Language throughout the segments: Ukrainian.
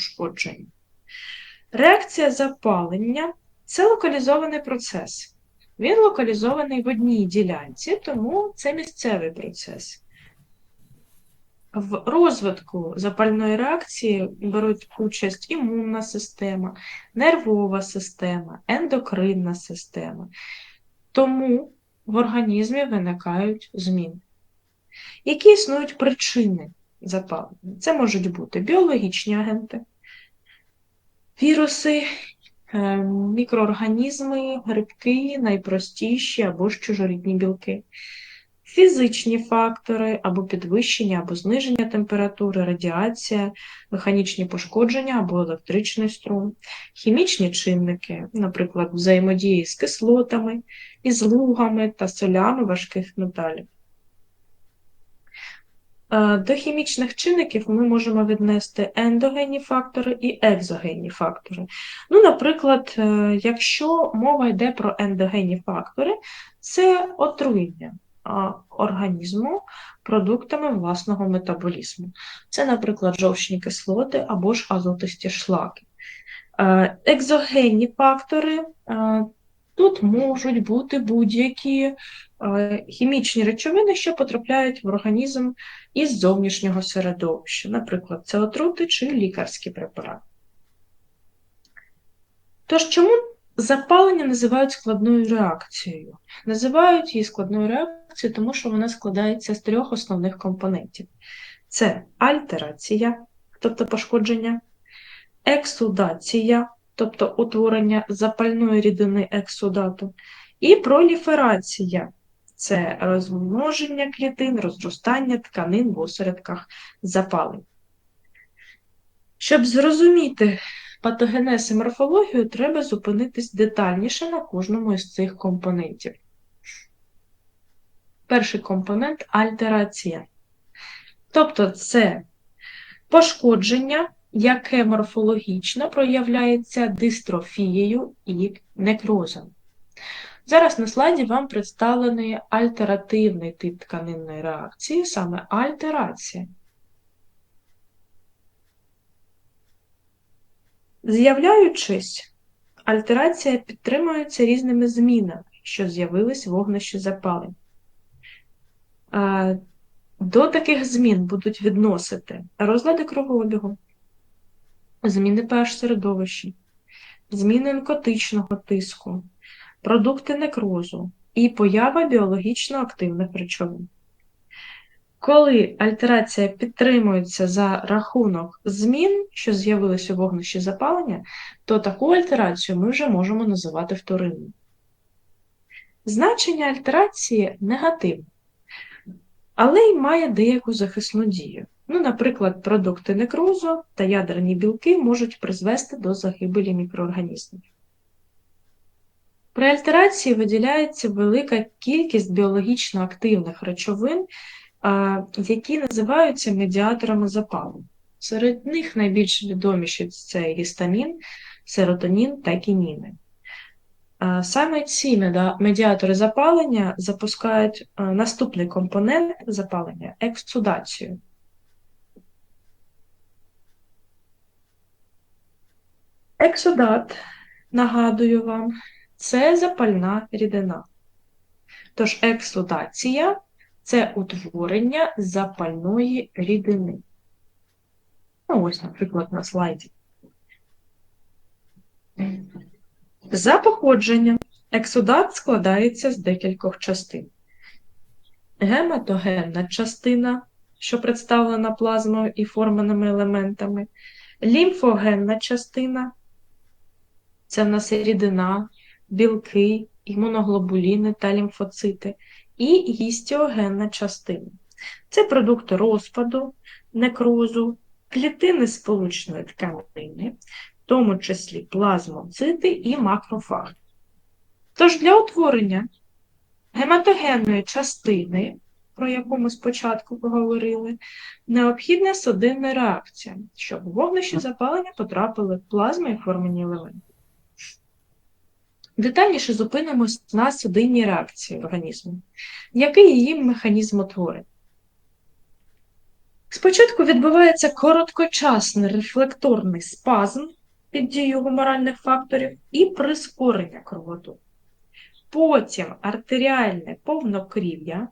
пошкодження. Реакція запалення це локалізований процес. Він локалізований в одній ділянці, тому це місцевий процес. В розвитку запальної реакції беруть участь імунна система, нервова система, ендокринна система. Тому в організмі виникають зміни. Які існують причини запалення? Це можуть бути біологічні агенти, віруси, е, мікроорганізми, грибки, найпростіші або ж чужорідні білки, фізичні фактори або підвищення або зниження температури, радіація, механічні пошкодження або електричний струм, хімічні чинники, наприклад, взаємодії з кислотами, із лугами та солями важких металів. Е, До хімічних чинників ми можемо віднести ендогенні фактори і екзогенні фактори. Ну, наприклад, е, якщо мова йде про ендогенні фактори, це отруєння організму продуктами власного метаболізму. Це, наприклад, жовчні кислоти або ж азотисті шлаки. Е, Екзогенні фактори тут можуть бути будь-які хімічні речовини, що потрапляють в організм із зовнішнього середовища, наприклад, це отрути чи лікарські препарати. Тож, чому запалення називають складною реакцією? Називають її складною реакцією, тому що вона складається з трьох основних компонентів: це альтерація, тобто пошкодження, ексудація, тобто утворення запальної рідини ексудату, і проліферація це розмноження клітин, розростання тканин в осередках запалень. Щоб зрозуміти патогенез і морфологію, треба зупинитись детальніше на кожному із цих компонентів. Перший компонент альтерація. Тобто це пошкодження, яке морфологічно проявляється дистрофією і некрозом. Зараз на слайді вам представлений альтеративний тип тканинної реакції, саме альтерація. З'являючись, альтерація підтримується різними змінами, що з'явились в вогнищі запалень. До таких змін будуть відносити розлади кровообігу, зміни pH середовища, зміни онкотичного тиску, продукти некрозу і поява біологічно активних речовин. Коли альтерація підтримується за рахунок змін, що з'явилися у вогнищі запалення, то таку альтерацію ми вже можемо називати вторинною. Значення альтерації негативне, але й має деяку захисну дію. Ну, Наприклад, продукти некрозу та ядерні білки можуть призвести до загибелі мікроорганізмів. При альтерації виділяється велика кількість біологічно активних речовин, які називаються медіаторами запалу. Серед них найбільш відоміші це гістамін, серотонін та кініни. Саме ці медіатори запалення запускають наступний компонент запалення ексудацію. Ексудат, нагадую вам, це запальна рідина. Тож ексудація це утворення запальної рідини. Ну, ось, наприклад, на слайді. За походженням ексудат складається з декількох частин. Гематогенна частина, що представлена плазмою і форманими елементами, лімфогенна частина це в нас рідина, білки, імуноглобуліни та лімфоцити, і гістіогенна частина. Це продукти розпаду, некрозу, клітини сполучної тканини, в тому числі плазмоцити і макрофаги. Тож для утворення гематогенної частини, про яку ми спочатку поговорили, необхідна судинна реакція, щоб вогнищі запалення потрапили в плазми і формені елементи. Детальніше зупинимось на судинній реакції організму. Який її механізм утворення? Спочатку відбувається короткочасний рефлекторний спазм під дією гуморальних факторів і прискорення кровотоку. Потім артеріальне повнокрів'я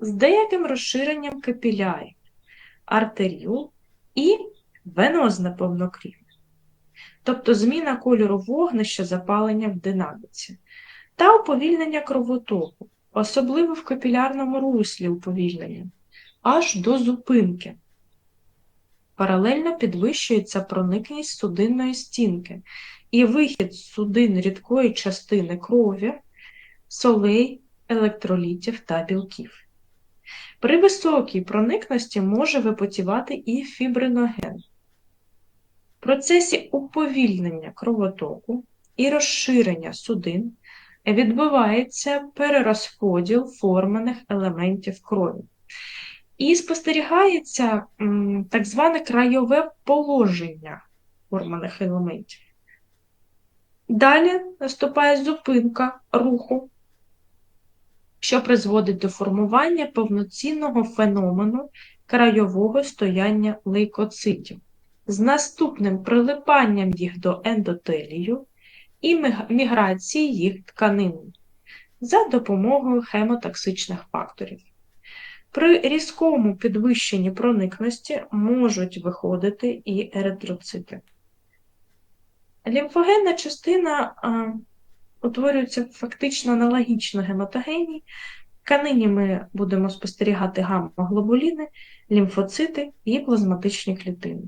з деяким розширенням капілярів, артеріул і венозне повнокрів'я. Тобто зміна кольору вогнища запалення в динаміці та уповільнення кровотоку, особливо в капілярному руслі уповільнення, аж до зупинки. Паралельно підвищується проникність судинної стінки і вихід з судин рідкої частини крові, солей, електролітів та білків. При високій проникності може випотівати і фібриноген. Процесі уповільнення кровотоку і розширення судин відбувається перерозподіл форманих елементів крові. І спостерігається так зване крайове положення форманих елементів. Далі наступає зупинка руху, що призводить до формування повноцінного феномену крайового стояння лейкоцитів з наступним прилипанням їх до ендотелію і міграції їх тканин за допомогою хемотоксичних факторів. При різкому підвищенні проникності можуть виходити і еритроцити. Лімфогенна частина а, утворюється фактично аналогічно гематогенній. В тканині ми будемо спостерігати гамма-глобуліни, лімфоцити і плазматичні клітини.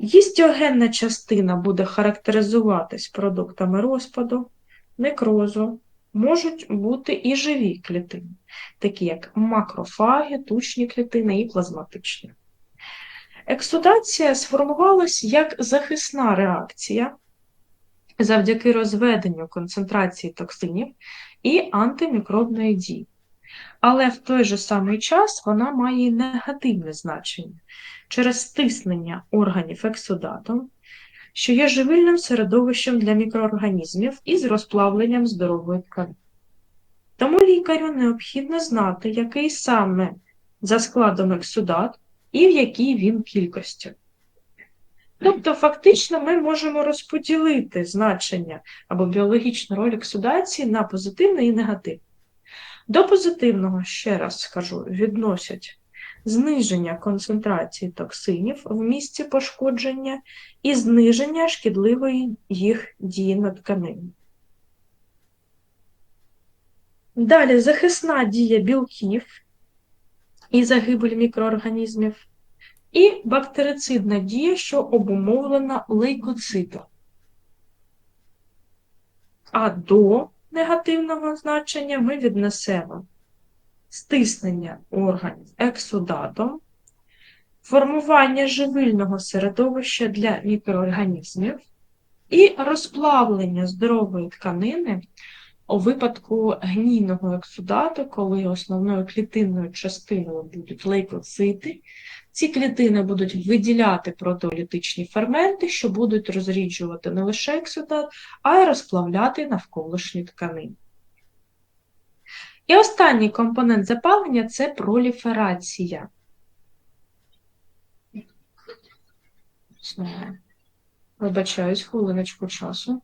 Гістіогенна частина буде характеризуватись продуктами розпаду, некрозу, можуть бути і живі клітини, такі як макрофаги, тучні клітини і плазматичні. Ексудація сформувалась як захисна реакція завдяки розведенню концентрації токсинів і антимікробної дії. Але в той же самий час вона має і негативне значення через стиснення органів ексудатом, що є живильним середовищем для мікроорганізмів із розплавленням здорової тканини. Тому лікарю необхідно знати, який саме за складом ексудат і в якій він кількості. Тобто, фактично, ми можемо розподілити значення або біологічну роль ексудації на позитивне і негативне. До позитивного, ще раз скажу, відносять зниження концентрації токсинів в місці пошкодження і зниження шкідливої їх дії на тканину. Далі захисна дія білків і загибель мікроорганізмів, і бактерицидна дія, що обумовлена лейкоцитом. А до негативного значення ми віднесемо стиснення органів ексудатом, формування живильного середовища для мікроорганізмів і розплавлення здорової тканини у випадку гнійного ексудату, коли основною клітинною частиною будуть лейкоцити, ці клітини будуть виділяти протеолітичні ферменти, що будуть розріджувати не лише ексудат, а й розплавляти навколишні тканини. І останній компонент запалення це проліферація. Вибачаюсь, хвилиночку часу.